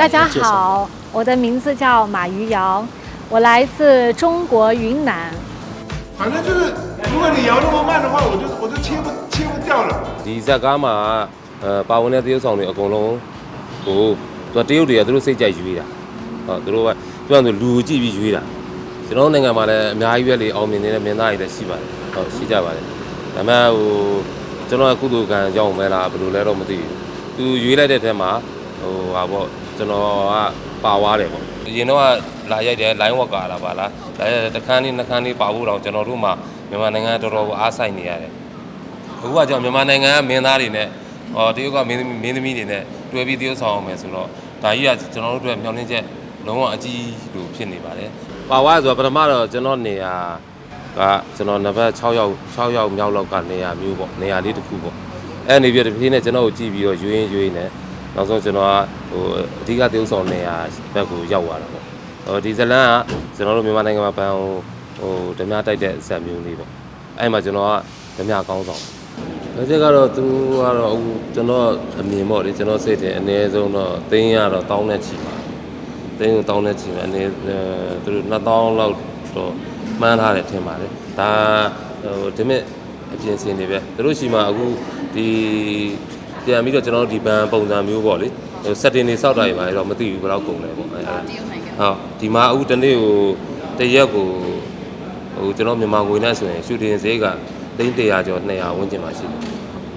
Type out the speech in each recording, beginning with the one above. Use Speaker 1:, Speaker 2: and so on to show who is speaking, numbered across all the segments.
Speaker 1: 大家好，我的名字叫马余瑶，我来自中国云南。
Speaker 2: 反正就是，如果你摇那么慢的话，我就我就切不切不掉了。
Speaker 3: ဒီဇက်ကားမှာအဲပါဝင်တဲ့တရုပ်ဆောင်တွေအကုန်လုံးကိုသူကတရုပ်တွေကသူတို့စိတ်ကြိုက်ရွေးတာဟုတ်သူတို့ကသူကသူလူကြည့်ပြီးရွေးတာကျွန်တော်တို့နိုင်ငံမှာလည်းအများကြီးပဲလေအောင်မြင်နေတဲ့မင်းသားတွေလည်းရှိပါတယ်ဟုတ်ရှိကြပါတယ်ဒါပေမဲ့ဟိုကျွန်တော်ကကုသိုလ်ကံကြောင့်ပဲလားဘယ်လိုလဲတော့မသိဘူးသူရွေးလိုက်တဲ့ထဲမှာဟိုဟာပေါ့ ကျွန်တော်ကပါသွားတယ်ပေါ့အရင်တော့ကလာရိုက်တယ် line work ကလာပါလားဒါရိုက်တယ်တစ်ခန်းလေးနှစ်ခန်းလေးပါဖို့တော့ကျွန်တော်တို့မှာမြန်မာနိုင်ငံတော်တော်အားဆိုင်နေရတယ်အခုကကြောင့်မြန်မာနိုင်ငံကမင်းသားတွေနဲ့ဟောတရုတ်ကမင်းသမီးမင်းသမီးတွေနဲ့တွဲပြီးတရုတ်ဆောင်အောင်မယ်ဆိုတော့ဒါကြီးကကျွန်တော်တို့အတွက်မျှော်လင့်ချက်လုံးဝအကြီးလို့ဖြစ်နေပါတယ်။ပါဝါဆိုတော့ပထမတော့ကျွန်တော်နေရာကကျွန်တော်နံပါတ်6ယောက်6ယောက်မြောက်လောက်ကနေရာမျိုးပေါ့နေရာလေးတစ်ခုပေါ့အဲ့နေပြီးတဖြည်းနဲ့ကျွန်တော်ကိုကြည့်ပြီးတော့ရွေးရင်ရွေးနေ နောက်ဆုံးကျွန်တော်ကဟိုအဓိကတရုတ်ဆောင်နေရာဘက်ကိုရောက်သွားတာပေါ့ဟိုဒီဇလန်ကကျွန်တော်တို့မြန်မာနိုင်ငံမှာပန်းဟိုဟိုဓမြတိုက်တဲ့ဇက်မျိုးလေးပေါ့အဲ့မှာကျွန်တော်ကဓမြကောင်းဆောင်လက်ချက်ကတော့သူကတော့အခုကျွန်တော်အမြင်ပေါ့လေကျွန်တော်စိတ်တယ်အနည်းဆုံးတော့တင်းရတော့တောင်းနဲ့ချီပါတင်းကိုတောင်းနဲ့ချီမယ်အနေသူတို့2000လောက်တော့မှန်းထားတယ်ထင်ပါတယ်ဒါဟိုဒီမဲ့အပြင်စင်တွေပဲသူတို့ရှိမှအခုဒီ ပြန်ပြီးတော့ကျွန်တော်တို့ဒီဘန်ပုံစံမျိုးပေါ့လေဟို setting တွေစောက်တာတွေပါတော့မသိဘူးဘယ်တော့ကုန်လဲပေါ့အဲဟုတ်ဒီမှာအခုတနေ့ကိုတရက်ကိုဟိုကျွန်တော်မြန်မာငွေနဲ့ဆိုရင်ရှူတင်ဈေးကသိန်း100ကျော်200ဝန်းကျင်မှာရှိတယ်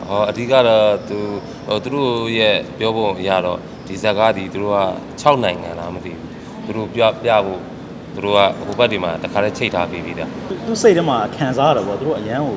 Speaker 3: ဟောအဓိကတော့သူဟိုသူတို့ရဲ့ပြောပုံအရတော့ဒီဇက်ကားဒီသူတို့က6နိုင်ငံလားမသိဘူးသူတို့ပြပြဖို့သူတို့ကဟိုဘက်ဒီမှာတခါတည်းချိတ်ထားပြီးပြီးတာ
Speaker 4: သူစိတ်ထဲမှာခံစားရတယ်ပေါ့သူတို့အရန်ကို